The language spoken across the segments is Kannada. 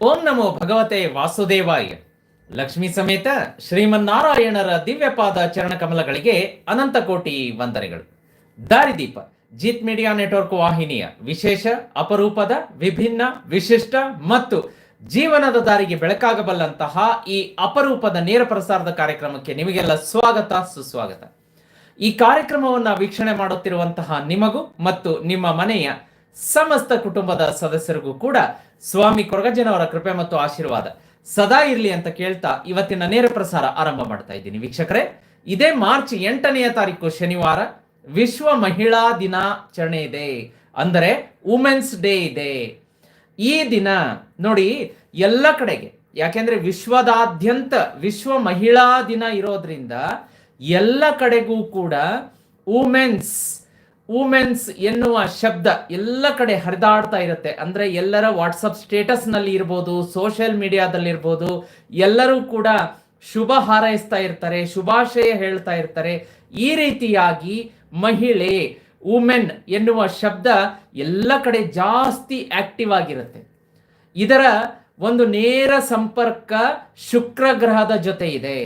ಓಂ ನಮೋ ಭಗವತೆ ವಾಸುದೇವಾಯ. ಲಕ್ಷ್ಮೀ ಸಮೇತ ಶ್ರೀಮನ್ನಾರಾಯಣರ ದಿವ್ಯಪಾದ ಚರಣ ಕಮಲಗಳಿಗೆ ಅನಂತ ಕೋಟಿ ವಂದನೆಗಳು. ದಾರಿದೀಪ, ಜಿತ್ ಮೀಡಿಯಾ ನೆಟ್ವರ್ಕ್ ವಾಹಿನಿಯ ವಿಶೇಷ, ಅಪರೂಪದ, ವಿಭಿನ್ನ, ವಿಶಿಷ್ಟ ಮತ್ತು ಜೀವನದ ದಾರಿಗೆ ಬೆಳಕಾಗಬಲ್ಲಂತಹ ಈ ಅಪರೂಪದ ನೇರ ಪ್ರಸಾರದ ಕಾರ್ಯಕ್ರಮಕ್ಕೆ ನಿಮಗೆಲ್ಲ ಸ್ವಾಗತ, ಸುಸ್ವಾಗತ. ಈ ಕಾರ್ಯಕ್ರಮವನ್ನ ವೀಕ್ಷಣೆ ಮಾಡುತ್ತಿರುವಂತಹ ನಿಮಗೂ ಮತ್ತು ನಿಮ್ಮ ಮನೆಯ ಸಮಸ್ತ ಕುಟುಂಬದ ಸದಸ್ಯರಿಗೂ ಕೂಡ ಸ್ವಾಮಿ ಕೊರಗಜ್ಜನವರ ಕೃಪೆ ಮತ್ತು ಆಶೀರ್ವಾದ ಸದಾ ಇರಲಿ ಅಂತ ಕೇಳ್ತಾ ಇವತ್ತಿನ ನೇರ ಪ್ರಸಾರ ಆರಂಭ ಮಾಡ್ತಾ ಇದ್ದೀನಿ. ವೀಕ್ಷಕರೇ, ಇದೇ ಮಾರ್ಚ್ ಎಂಟನೆಯ ತಾರೀಕು ಶನಿವಾರ ವಿಶ್ವ ಮಹಿಳಾ ದಿನಾಚರಣೆ ಇದೆ. ಅಂದರೆ ವುಮೆನ್ಸ್ ಡೇ ಇದೆ. ಈ ದಿನ ನೋಡಿ, ಎಲ್ಲ ಕಡೆಗೆ, ಯಾಕೆಂದ್ರೆ ವಿಶ್ವದಾದ್ಯಂತ ವಿಶ್ವ ಮಹಿಳಾ ದಿನ ಇರೋದ್ರಿಂದ ಎಲ್ಲ ಕಡೆಗೂ ಕೂಡ ವುಮೆನ್ಸ್ ವುಮೆನ್ಸ್ ಎನ್ನುವ ಶಬ್ದ ಎಲ್ಲ ಕಡೆ ಹರಿದಾಡ್ತಾ ಇರುತ್ತೆ. ಅಂದ್ರೆ ಎಲ್ಲರ ವಾಟ್ಸಪ್ ಸ್ಟೇಟಸ್ನಲ್ಲಿ ಇರ್ಬೋದು ಸೋಷಿಯಲ್ ಮೀಡಿಯಾದಲ್ಲಿ ಇರ್ಬೋದು, ಎಲ್ಲರೂ ಕೂಡ ಶುಭ ಹಾರೈಸ್ತಾ ಇರ್ತಾರೆ, ಶುಭಾಶಯ ಹೇಳ್ತಾ ಇರ್ತಾರೆ. ಈ ರೀತಿಯಾಗಿ ಮಹಿಳೆ ವುಮೆನ್ ಎನ್ನುವ ಶಬ್ದ ಎಲ್ಲ ಕಡೆ ಜಾಸ್ತಿ ಆಕ್ಟಿವ್ ಆಗಿರುತ್ತೆ. ಇದರ ಒಂದು ನೇರ ಸಂಪರ್ಕ ಶುಕ್ರ ಗ್ರಹದ ಜೊತೆ ಇದೆ.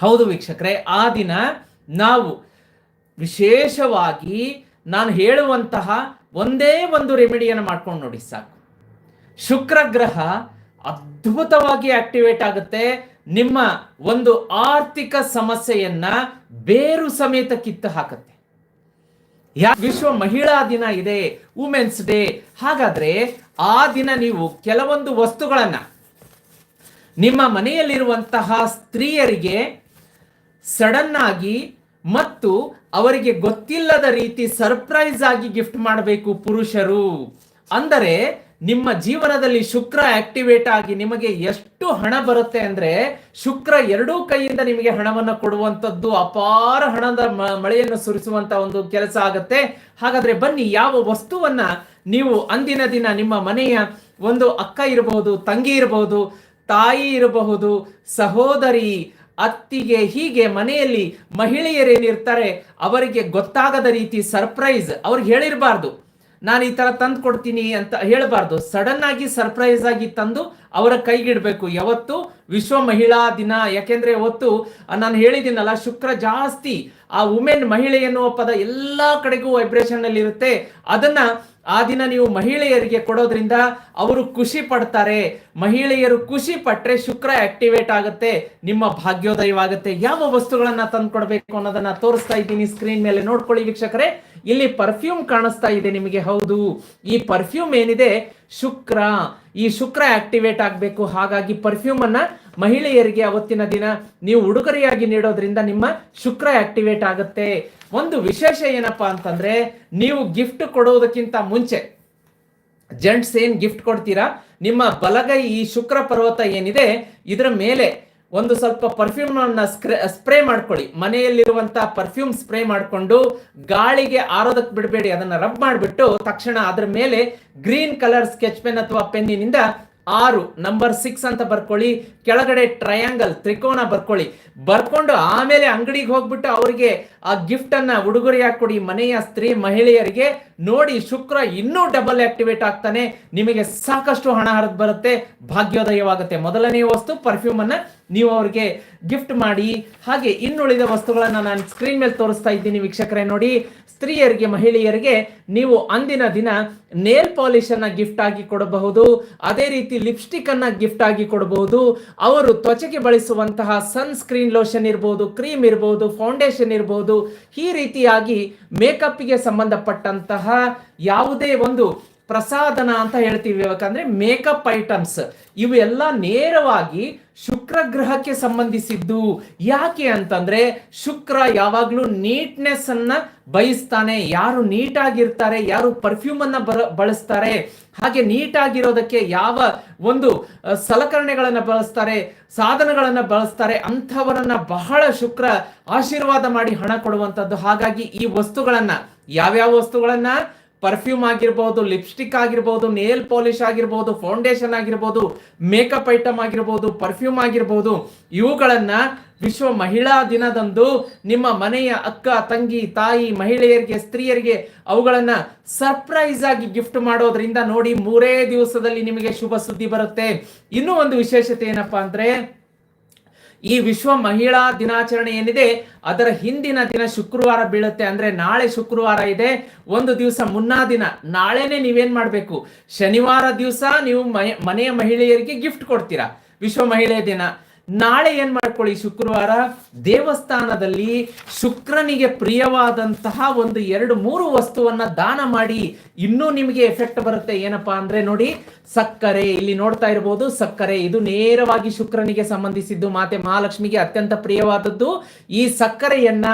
ಹೌದು ವೀಕ್ಷಕರೇ, ಆ ದಿನ ನಾವು ವಿಶೇಷವಾಗಿ ನಾನು ಹೇಳುವಂತಹ ಒಂದೇ ಒಂದು ರೆಮಿಡಿಯನ್ನು ಮಾಡ್ಕೊಂಡು ನೋಡಿ ಸಾಕು. ಶುಕ್ರ ಗ್ರಹ ಅದ್ಭುತವಾಗಿ ಆಕ್ಟಿವೇಟ್ ಆಗುತ್ತೆ. ನಿಮ್ಮ ಒಂದು ಆರ್ಥಿಕ ಸಮಸ್ಯೆಯನ್ನ ಬೇರು ಸಮೇತ ಕಿತ್ತು ಹಾಕುತ್ತೆ. ಯಾ ವಿಶ್ವ ಮಹಿಳಾ ದಿನ ಇದೆ, ವುಮೆನ್ಸ್ ಡೇ. ಹಾಗಾದ್ರೆ ಆ ದಿನ ನೀವು ಕೆಲವೊಂದು ವಸ್ತುಗಳನ್ನ ನಿಮ್ಮ ಮನೆಯಲ್ಲಿರುವಂತಹ ಸ್ತ್ರೀಯರಿಗೆ ಸಡನ್ ಆಗಿ ಮತ್ತು ಅವರಿಗೆ ಗೊತ್ತಿಲ್ಲದ ರೀತಿ ಸರ್ಪ್ರೈಸ್ ಆಗಿ ಗಿಫ್ಟ್ ಮಾಡಬೇಕು ಪುರುಷರು. ಅಂದರೆ ನಿಮ್ಮ ಜೀವನದಲ್ಲಿ ಶುಕ್ರ ಆಕ್ಟಿವೇಟ್ ಆಗಿ ನಿಮಗೆ ಎಷ್ಟು ಹಣ ಬರುತ್ತೆ ಅಂದ್ರೆ ಶುಕ್ರ ಎರಡೂ ಕೈಯಿಂದ ನಿಮಗೆ ಹಣವನ್ನು ಕೊಡುವಂತದ್ದು ಅಪಾರ ಹಣದ ಮಳೆಯನ್ನು ಸುರಿಸುವಂತ ಒಂದು ಕೆಲಸ ಆಗುತ್ತೆ. ಹಾಗಾದ್ರೆ ಬನ್ನಿ, ಯಾವ ವಸ್ತುವನ್ನ ನೀವು ಅಂದಿನ ದಿನ ನಿಮ್ಮ ಮನೆಯ ಒಂದು ಅಕ್ಕ ಇರಬಹುದು ತಂಗಿ ಇರಬಹುದು ತಾಯಿ ಇರಬಹುದು, ಸಹೋದರಿ ಅತ್ತಿಗೆ ಹೀಗೆ ಮನೆಯಲ್ಲಿ ಮಹಿಳೆಯರೇನಿರ್ತಾರೆ ಅವರಿಗೆ ಗೊತ್ತಾಗದ ರೀತಿ ಸರ್ಪ್ರೈಸ್ ಅವ್ರಿಗೆ ಹೇಳಿರಬಾರ್ದು. ನಾನು ಈ ತರ ತಂದು ಕೊಡ್ತೀನಿ ಅಂತ ಹೇಳಬಾರ್ದು. ಸಡನ್ ಆಗಿ ಸರ್ಪ್ರೈಸ್ ಆಗಿ ತಂದು ಅವರ ಕೈಗಿಡಬೇಕು. ಯಾವತ್ತು? ವಿಶ್ವ ಮಹಿಳಾ ದಿನ. ಯಾಕೆಂದ್ರೆ ಅವತ್ತು ನಾನು ಹೇಳಿದ್ದೀನಲ್ಲ, ಶುಕ್ರ ಜಾಸ್ತಿ ಆ ವುಮೆನ್ ಮಹಿಳೆ ಎನ್ನುವ ಪದ ಎಲ್ಲಾ ಕಡೆಗೂ ವೈಬ್ರೇಷನ್ ಅಲ್ಲಿ ಇರುತ್ತೆ ಅದನ್ನ ಆ ದಿನ ನೀವು ಮಹಿಳೆಯರಿಗೆ ಕೊಡೋದ್ರಿಂದ ಅವರು ಖುಷಿ ಪಡ್ತಾರೆ. ಮಹಿಳೆಯರು ಖುಷಿ ಪಟ್ಟರೆ ಶುಕ್ರ ಆಕ್ಟಿವೇಟ್ ಆಗುತ್ತೆ. ನಿಮ್ಮ ಭಾಗ್ಯೋದಯವಾಗುತ್ತೆ. ಯಾವ ವಸ್ತುಗಳನ್ನ ತಂದು ಕೊಡಬೇಕು ಅನ್ನೋದನ್ನ ತೋರಿಸ್ತಾ ಇದ್ದೀನಿ ಸ್ಕ್ರೀನ್ ಮೇಲೆ. ನೋಡ್ಕೊಳ್ಳಿ ವೀಕ್ಷಕರೇ. ಇಲ್ಲಿ ಪರ್ಫ್ಯೂಮ್ ಕಾಣಿಸ್ತಾ ಇದೆ ನಿಮಗೆ. ಹೌದು. ಈ ಪರ್ಫ್ಯೂಮ್ ಏನಿದೆ? ಶುಕ್ರ. ಈ ಶುಕ್ರ ಆಕ್ಟಿವೇಟ್ ಆಗಬೇಕು. ಹಾಗಾಗಿ ಪರ್ಫ್ಯೂಮ್ ಅನ್ನ ಮಹಿಳೆಯರಿಗೆ ಅವತ್ತಿನ ದಿನ ನೀವು ಉಡುಗೊರೆಯಾಗಿ ನೀಡೋದ್ರಿಂದ ನಿಮ್ಮ ಶುಕ್ರ ಆಕ್ಟಿವೇಟ್ ಆಗುತ್ತೆ. ಒಂದು ವಿಶೇಷ ಏನಪ್ಪಾ ಅಂತಂದ್ರೆ, ನೀವು ಗಿಫ್ಟ್ ಕೊಡೋದಕ್ಕಿಂತ ಮುಂಚೆ, ಜೆಂಟ್ಸ್ ಏನ್ ಗಿಫ್ಟ್ ಕೊಡ್ತೀರಾ? ನಿಮ್ಮ ಬಲಗೈ ಈ ಶುಕ್ರ ಪರ್ವತ ಏನಿದೆ, ಇದರ ಮೇಲೆ ಒಂದು ಸ್ವಲ್ಪ ಪರ್ಫ್ಯೂಮ್ ಅನ್ನ ಸ್ಪ್ರೇ ಮಾಡ್ಕೊಳ್ಳಿ. ಮನೆಯಲ್ಲಿರುವಂತ ಪರ್ಫ್ಯೂಮ್ ಸ್ಪ್ರೇ ಮಾಡಿಕೊಂಡು ಗಾಳಿಗೆ ಆರೋದಕ್ಕೆ ಬಿಡಬೇಡಿ, ಅದನ್ನ ರಬ್ ಮಾಡಿಬಿಟ್ಟು ತಕ್ಷಣ ಅದ್ರ ಮೇಲೆ ಗ್ರೀನ್ ಕಲರ್ ಸ್ಕೆಚ್ ಪೆನ್ ಅಥವಾ ಪೆನ್ನಿನಿಂದ ಆರು ನಂಬರ್ ಸಿಕ್ಸ್ ಅಂತ ಬರ್ಕೊಳ್ಳಿ. ಕೆಳಗಡೆ ಟ್ರಯಾಂಗಲ್ ತ್ರಿಕೋನ ಬರ್ಕೊಳ್ಳಿ. ಬರ್ಕೊಂಡು ಆಮೇಲೆ ಅಂಗಡಿಗೆ ಹೋಗ್ಬಿಟ್ಟು ಅವರಿಗೆ ಆ ಗಿಫ್ಟ್ ಅನ್ನ ಉಡುಗೊರೆಯಾಗಿ ಕೊಡಿ. ಮನೆಯ ಸ್ತ್ರೀ ಮಹಿಳೆಯರಿಗೆ ನೋಡಿ ಶುಕ್ರ ಇನ್ನೂ ಡಬಲ್ ಆಕ್ಟಿವೇಟ್ ಆಗ್ತಾನೆ. ನಿಮಗೆ ಸಾಕಷ್ಟು ಹಣ ಹರಿದು ಬರುತ್ತೆ. ಭಾಗ್ಯೋದಯವಾಗುತ್ತೆ. ಮೊದಲನೇ ವಸ್ತು ಪರ್ಫ್ಯೂಮ್ ಅನ್ನ ನೀವು ಅವರಿಗೆ ಗಿಫ್ಟ್ ಮಾಡಿ. ಹಾಗೆ ಇನ್ನುಳಿದ ವಸ್ತುಗಳನ್ನ ನಾನು ಸ್ಕ್ರೀನ್ ಮೇಲೆ ತೋರಿಸ್ತಾ ಇದ್ದೀನಿ ವೀಕ್ಷಕರೇ ನೋಡಿ. ಸ್ತ್ರೀಯರಿಗೆ, ಮಹಿಳೆಯರಿಗೆ ನೀವು ಅಂದಿನ ದಿನ ನೇಲ್ ಪಾಲಿಶ್ ಅನ್ನ ಗಿಫ್ಟ್ ಆಗಿ ಕೊಡಬಹುದು. ಅದೇ ರೀತಿ ಲಿಪ್ಸ್ಟಿಕ್ ಅನ್ನ ಗಿಫ್ಟ್ ಆಗಿ ಕೊಡಬಹುದು. ಅವರು ತ್ವಚೆಗೆ ಬಳಸುವಂತಹ ಸನ್ ಸ್ಕ್ರೀನ್ ಲೋಷನ್ ಇರಬಹುದು ಕ್ರೀಮ್ ಇರಬಹುದು ಫೌಂಡೇಶನ್ ಇರಬಹುದು ಈ ರೀತಿಯಾಗಿ ಮೇಕಪ್ಗೆ ಸಂಬಂಧಪಟ್ಟಂತಹ ಯಾವುದೇ ಒಂದು ಪ್ರಸಾದನ ಅಂತ ಹೇಳ್ತೀವಿ ಯಾಕಂದ್ರೆ ಮೇಕಪ್ ಐಟಮ್ಸ್ ಇವೆಲ್ಲ ನೇರವಾಗಿ ಶುಕ್ರ ಗ್ರಹಕ್ಕೆ ಸಂಬಂಧಿಸಿದ್ದು. ಯಾಕೆ ಅಂತಂದ್ರೆ ಶುಕ್ರ ಯಾವಾಗ್ಲೂ ನೀಟ್ನೆಸ್ ಅನ್ನ ಬಯಸ್ತಾನೆ. ಯಾರು ನೀಟಾಗಿರ್ತಾರೆ ಯಾರು ಪರ್ಫ್ಯೂಮ್ ಅನ್ನ ಬಳಸ್ತಾರೆ. ಹಾಗೆ ನೀಟಾಗಿರೋದಕ್ಕೆ ಯಾವ ಒಂದು ಸಲಕರಣೆಗಳನ್ನ ಬಳಸ್ತಾರೆ, ಸಾಧನಗಳನ್ನ ಬಳಸ್ತಾರೆ, ಅಂಥವರನ್ನ ಬಹಳ ಶುಕ್ರ ಆಶೀರ್ವಾದ ಮಾಡಿ ಹಣ ಕೊಡುವಂಥದ್ದು. ಹಾಗಾಗಿ ಈ ವಸ್ತುಗಳನ್ನ, ಯಾವ್ಯಾವ ವಸ್ತುಗಳನ್ನ? ಪರ್ಫ್ಯೂಮ್ ಆಗಿರ್ಬೋದು ಲಿಪ್ಸ್ಟಿಕ್ ಆಗಿರ್ಬೋದು ನೇಲ್ ಪಾಲಿಶ್ ಆಗಿರ್ಬೋದು ಫೌಂಡೇಶನ್ ಆಗಿರ್ಬೋದು ಮೇಕಪ್ ಐಟಮ್ ಆಗಿರ್ಬೋದು ಪರ್ಫ್ಯೂಮ್ ಆಗಿರ್ಬೋದು, ಇವುಗಳನ್ನ ವಿಶ್ವ ಮಹಿಳಾ ದಿನದಂದು ನಿಮ್ಮ ಮನೆಯ ಅಕ್ಕ, ತಂಗಿ, ತಾಯಿ, ಮಹಿಳೆಯರಿಗೆ, ಸ್ತ್ರೀಯರಿಗೆ ಅವುಗಳನ್ನ ಸರ್ಪ್ರೈಸ್ ಆಗಿ ಗಿಫ್ಟ್ ಮಾಡೋದ್ರಿಂದ ನೋಡಿ ಮೂರೇ ದಿವಸದಲ್ಲಿ ನಿಮಗೆ ಶುಭ ಸುದ್ದಿ ಬರುತ್ತೆ. ಇನ್ನೂ ಒಂದು ವಿಶೇಷತೆ ಏನಪ್ಪಾ ಅಂದ್ರೆ ಈ ವಿಶ್ವ ಮಹಿಳಾ ದಿನಾಚರಣೆ ಏನಿದೆ, ಅದರ ಹಿಂದಿನ ದಿನ ಶುಕ್ರವಾರ ಬೀಳುತ್ತೆ ಅಂದ್ರೆ ನಾಳೆ ಶುಕ್ರವಾರ ಇದೆ. ಒಂದು ದಿವಸ ಮುನ್ನಾ ದಿನ, ನಾಳೆನೆ ನೀವೇನ್ ಮಾಡ್ಬೇಕು? ಶನಿವಾರ ದಿವಸ ನೀವು ಮನೆಯ ಮಹಿಳೆಯರಿಗೆ ಗಿಫ್ಟ್ ಕೊಡ್ತೀರಾ? ವಿಶ್ವ ಮಹಿಳೆಯ ದಿನ. ನಾಳೆ ಏನ್ ಮಾಡ್ಕೊಳ್ಳಿ? ಶುಕ್ರವಾರ ದೇವಸ್ಥಾನದಲ್ಲಿ ಶುಕ್ರನಿಗೆ ಪ್ರಿಯವಾದಂತಹ ಒಂದು ಎರಡು ಮೂರು ವಸ್ತುವನ್ನ ದಾನ ಮಾಡಿ ಇನ್ನೂ ನಿಮಗೆ ಎಫೆಕ್ಟ್ ಬರುತ್ತೆ. ಏನಪ್ಪಾ ಅಂದ್ರೆ ನೋಡಿ, ಸಕ್ಕರೆ. ಇಲ್ಲಿ ನೋಡ್ತಾ ಇರಬಹುದು ಸಕ್ಕರೆ. ಇದು ನೇರವಾಗಿ ಶುಕ್ರನಿಗೆ ಸಂಬಂಧಿಸಿದ್ದು, ಮಾತೆ ಮಹಾಲಕ್ಷ್ಮಿಗೆ ಅತ್ಯಂತ ಪ್ರಿಯವಾದದ್ದು. ಈ ಸಕ್ಕರೆಯನ್ನ,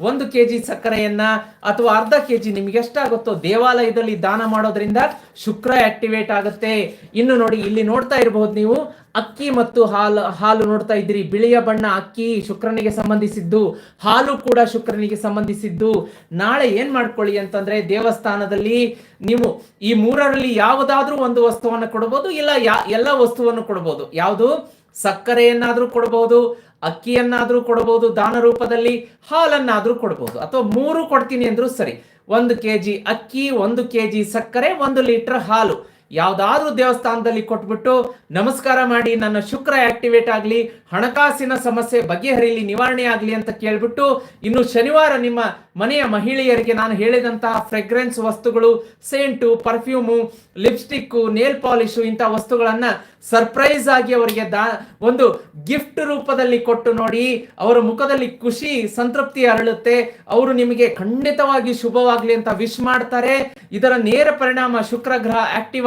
ಒಂದು ಕೆ ಜಿ ಸಕ್ಕರೆಯನ್ನ ಅಥವಾ ಅರ್ಧ ಕೆಜಿ ನಿಮ್ಗೆ ಎಷ್ಟಾಗುತ್ತೋ ದೇವಾಲಯದಲ್ಲಿ ದಾನ ಮಾಡೋದ್ರಿಂದ ಶುಕ್ರ ಆಕ್ಟಿವೇಟ್ ಆಗುತ್ತೆ. ಇನ್ನು ನೋಡಿ, ಇಲ್ಲಿ ನೋಡ್ತಾ ಇರಬಹುದು ನೀವು ಅಕ್ಕಿ ಮತ್ತು ಹಾಲು ಹಾಲು ನೋಡ್ತಾ ಇದ್ದೀರಿ. ಬಿಳಿಯ ಬಣ್ಣ ಅಕ್ಕಿ ಶುಕ್ರನಿಗೆ ಸಂಬಂಧಿಸಿದ್ದು, ಹಾಲು ಕೂಡ ಶುಕ್ರನಿಗೆ ಸಂಬಂಧಿಸಿದ್ದು. ನಾಳೆ ಏನ್ ಮಾಡ್ಕೊಳ್ಳಿ ಅಂತಂದ್ರೆ ದೇವಸ್ಥಾನದಲ್ಲಿ ನೀವು ಈ ಮೂರರಲ್ಲಿ ಯಾವುದಾದ್ರೂ ಒಂದು ವಸ್ತುವನ್ನು ಕೊಡಬಹುದು ಇಲ್ಲ ಯಾ, ಎಲ್ಲ ವಸ್ತುವನ್ನು ಕೊಡಬಹುದು ಯಾವುದು? ಸಕ್ಕರೆಯನ್ನಾದ್ರೂ ಕೊಡಬಹುದು ಅಕ್ಕಿಯನ್ನಾದ್ರೂ ಕೊಡಬಹುದು ದಾನ ರೂಪದಲ್ಲಿ ಹಾಲನ್ನಾದ್ರೂ ಕೊಡಬಹುದು ಅಥವಾ ಮೂರು ಕೊಡ್ತೀನಿ ಅಂದ್ರೂ ಸರಿ. ಒಂದು ಕೆಜಿ ಅಕ್ಕಿ, ಒಂದು ಕೆಜಿ ಸಕ್ಕರೆ, ಒಂದು ಲೀಟರ್ ಹಾಲು. ಯಾವ್ದಾದ್ರೂ ದೇವಸ್ಥಾನದಲ್ಲಿ ಕೊಟ್ಬಿಟ್ಟು ನಮಸ್ಕಾರ ಮಾಡಿ ನನ್ನ ಶುಕ್ರ ಆಕ್ಟಿವೇಟ್ ಆಗಲಿ ಹಣಕಾಸಿನ ಸಮಸ್ಯೆ ಬಗೆಹರಿಲಿ, ನಿವಾರಣೆ ಆಗಲಿ ಅಂತ ಕೇಳ್ಬಿಟ್ಟು ಇನ್ನು ಶನಿವಾರ ನಿಮ್ಮ ಮನೆಯ ಮಹಿಳೆಯರಿಗೆ ನಾನು ಹೇಳಿದಂತಹ ಫ್ರೆಗ್ರೆನ್ಸ್ ವಸ್ತುಗಳು, scent perfume lipstick nail polish ಇಂಥ ವಸ್ತುಗಳನ್ನು ಸರ್ಪ್ರೈಸ್ ಆಗಿ ಅವರಿಗೆ ದಾ, ಒಂದು ಗಿಫ್ಟ್ ರೂಪದಲ್ಲಿ ಕೊಟ್ಟು ನೋಡಿ, ಅವರ ಮುಖದಲ್ಲಿ ಖುಷಿ, ಸಂತೃಪ್ತಿ ಅರಳುತ್ತೆ, ಅವರು ನಿಮಗೆ ಖಂಡಿತವಾಗಿ ಶುಭವಾಗಲಿ ಅಂತ ವಿಶ್ ಮಾಡ್ತಾರೆ. ಇದರ ನೇರ ಪರಿಣಾಮ ಶುಕ್ರ ಗ್ರಹ ಆಕ್ಟಿವ್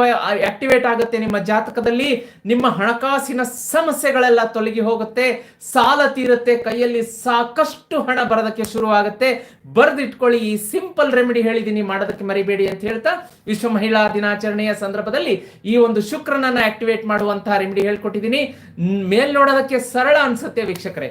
ಆಕ್ಟಿವೇಟ್ ಆಗುತ್ತೆ ನಿಮ್ಮ ಜಾತಕದಲ್ಲಿ. ನಿಮ್ಮ ಹಣಕಾಸಿನ ಸಮಸ್ಯೆಗಳೆಲ್ಲ ತೊಲಗಿ ಹೋಗುತ್ತೆ, ಸಾಲ ತೀರುತ್ತೆ, ಕೈಯಲ್ಲಿ ಸಾಕಷ್ಟು ಹಣ ಬರೋದಕ್ಕೆ ಶುರುವಾಗುತ್ತೆ. ಬರೆದಿಟ್ಕೊಳ್ಳಿ, ಈ ಸಿಂಪಲ್ ರೆಮಿಡಿ ಹೇಳಿದೀನಿ ಮಾಡೋದಕ್ಕೆ ಮರಿಬೇಡಿ ಅಂತ ಹೇಳ್ತಾ ವಿಶ್ವ ಮಹಿಳಾ ದಿನಾಚರಣೆಯ ಸಂದರ್ಭದಲ್ಲಿ ಈ ಒಂದು ಶುಕ್ರನನ್ನ ಆಕ್ಟಿವೇಟ್ ಮಾಡುವಂತಹ ರೆಮಿಡಿ ಹೇಳ್ಕೊಟ್ಟಿದ್ದೀನಿ. ಮೇಲ್ ನೋಡೋದಕ್ಕೆ ಸರಳ ಅನ್ಸುತ್ತೆ ವೀಕ್ಷಕರೇ.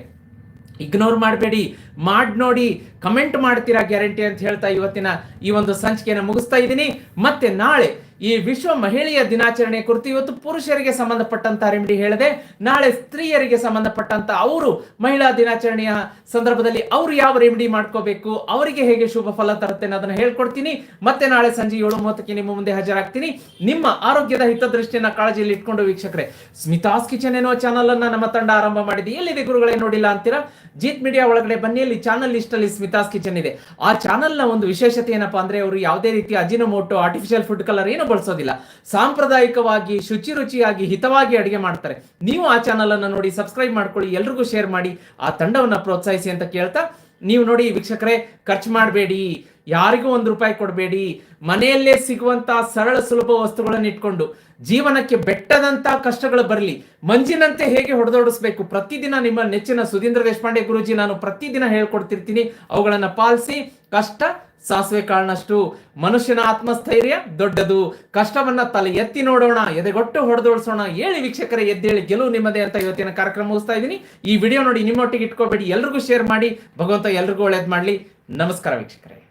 ಇಗ್ನೋರ್ ಮಾಡಬೇಡಿ ಮಾಡಿ ನೋಡಿ ಕಮೆಂಟ್ ಮಾಡ್ತೀರಾ ಗ್ಯಾರಂಟಿ ಅಂತ ಹೇಳ್ತಾ ಇವತ್ತಿನ ಈ ಒಂದು ಸಂಚಿಕೆಯನ್ನು ಮುಗಿಸ್ತಾ ಇದ್ದೀನಿ. ಮತ್ತೆ ನಾಳೆ ಈ ವಿಶ್ವ ಮಹಿಳೆಯ ದಿನಾಚರಣೆ ಕುರಿತು ಇವತ್ತು ಪುರುಷರಿಗೆ ಸಂಬಂಧಪಟ್ಟಂತ ರೆಮಿಡಿ ಹೇಳಿದೆ. ನಾಳೆ ಸ್ತ್ರೀಯರಿಗೆ ಸಂಬಂಧಪಟ್ಟಂತ ಅವರು ಮಹಿಳಾ ದಿನಾಚರಣೆಯ ಸಂದರ್ಭದಲ್ಲಿ ಅವರು ಯಾವ ರೆಮಿಡಿ ಮಾಡ್ಕೋಬೇಕು, ಅವರಿಗೆ ಹೇಗೆ ಶುಭ ಫಲ ತರುತ್ತೆ ಅನ್ನೋದನ್ನ ಹೇಳ್ಕೊಡ್ತೀನಿ. ಮತ್ತೆ ನಾಳೆ ಸಂಜೆ ಏಳು ಮೂವತ್ತಕ್ಕೆ ನಿಮ್ಮ ಮುಂದೆ ಹಾಜರಾಗ್ತೀನಿ. ನಿಮ್ಮ ಆರೋಗ್ಯದ ಹಿತದೃಷ್ಟಿಯನ್ನ ಕಾಳಜಿಯಲ್ಲಿ ಇಟ್ಕೊಂಡು ವೀಕ್ಷಕರೇ, ಸ್ಮಿತಾಸ್ ಕಿಚನ್ ಎನ್ನುವ ಚಾನಲ್ ಅನ್ನ ನಮ್ಮ ತಂಡ ಆರಂಭ ಮಾಡಿದೆ. ಎಲ್ಲಿದೆ ಗುರುಗಳೇ ನೋಡಿಲ್ಲ ಅಂತೀರಾ? ಜೀತ್ ಮೀಡಿಯಾ ಒಳಗಡೆ ಬನ್ನಿ. ಅಲ್ಲಿ ಚಾನಲ್ ಲಿಸ್ಟ್ ಅಲ್ಲಿ ಸ್ಮಿತಾಸ್ ಕಿಚನ್ ಇದೆ. ಆ ಚಾನಲ್ನ ಒಂದು ವಿಶೇಷತೆ ಏನಪ್ಪಾ ಅಂದ್ರೆ ಅವರು ಯಾವುದೇ ರೀತಿಯ ಅಜಿನೋಮೋಟೋ ಆರ್ಟಿಫಿಷಿಯಲ್ ಫುಡ್ ಕಲರ್ ಏನು ಬಳಸೋದಿಲ್ಲ. ಸಾಂಪ್ರದಾಯಿಕವಾಗಿ, ಶುಚಿ ರುಚಿಯಾಗಿ, ಹಿತವಾಗಿ ಅಡಿಗೆ ಮಾಡ್ತಾರೆ. ನೀವು ಆ ಚಾನಲ್ ಅನ್ನ ನೋಡಿ ಸಬ್ಸ್ಕ್ರೈಬ್ ಮಾಡ್ಕೊಳ್ಳಿ, ಎಲ್ರಿಗೂ ಶೇರ್ ಮಾಡಿ, ಆ ತಂಡವನ್ನ ಪ್ರೋತ್ಸಾಹಿಸಿ ಅಂತ ಕೇಳ್ತಾ ನೀವು ನೋಡಿ ವೀಕ್ಷಕರೇ, ಖರ್ಚು ಮಾಡಬೇಡಿ, ಯಾರಿಗೂ ಒಂದು ರೂಪಾಯಿ ಕೊಡಬೇಡಿ, ಮನೆಯಲ್ಲೇ ಸಿಗುವಂತಹ ಸರಳ ಸುಲಭ ವಸ್ತುಗಳನ್ನು ಇಟ್ಕೊಂಡು ಜೀವನಕ್ಕೆ ಬೆಟ್ಟದಂತ ಕಷ್ಟಗಳು ಬರಲಿ, ಮಂಜಿನಂತೆ ಹೇಗೆ ಹೊಡೆದೋಡಿಸ್ಬೇಕು? ಪ್ರತಿದಿನ ನಿಮ್ಮ ನೆಚ್ಚಿನ ಸುಧೀಂದ್ರ ದೇಶಪಾಂಡೆ ಗುರುಜಿ, ನಾನು ಪ್ರತಿದಿನ ಹೇಳ್ಕೊಡ್ತಿರ್ತೀನಿ, ಅವುಗಳನ್ನ ಪಾಲಿಸಿ ಕಷ್ಟ ಸಾಸಿವೆ ಕಾಳನಷ್ಟು ಮನುಷ್ಯನ ಆತ್ಮಸ್ಥೈರ್ಯ ದೊಡ್ಡದು. ಕಷ್ಟವನ್ನ ತಲೆ ಎತ್ತಿ ನೋಡೋಣ, ಎದೆಗೊಟ್ಟು ಹೊಡೆದೋಡಿಸೋಣ, ಹೇಳಿ ವೀಕ್ಷಕರೇ, ಎದ್ದೇಳಿ ಗೆಲುವು ನಿಮ್ಮದೇ ಅಂತ ಇವತ್ತಿನ ಕಾರ್ಯಕ್ರಮ ಮುಗಿಸ್ತಾ ಇದ್ದೀನಿ. ಈ ವಿಡಿಯೋ ನೋಡಿ ನಿಮ್ಮೊಟ್ಟಿಗೆ ಇಟ್ಕೋಬೇಡಿ, ಎಲ್ರಿಗೂ ಶೇರ್ ಮಾಡಿ, ಭಗವಂತ ಎಲ್ರಿಗೂ ಒಳ್ಳೇದು ಮಾಡಲಿ. ನಮಸ್ಕಾರ ವೀಕ್ಷಕರೇ.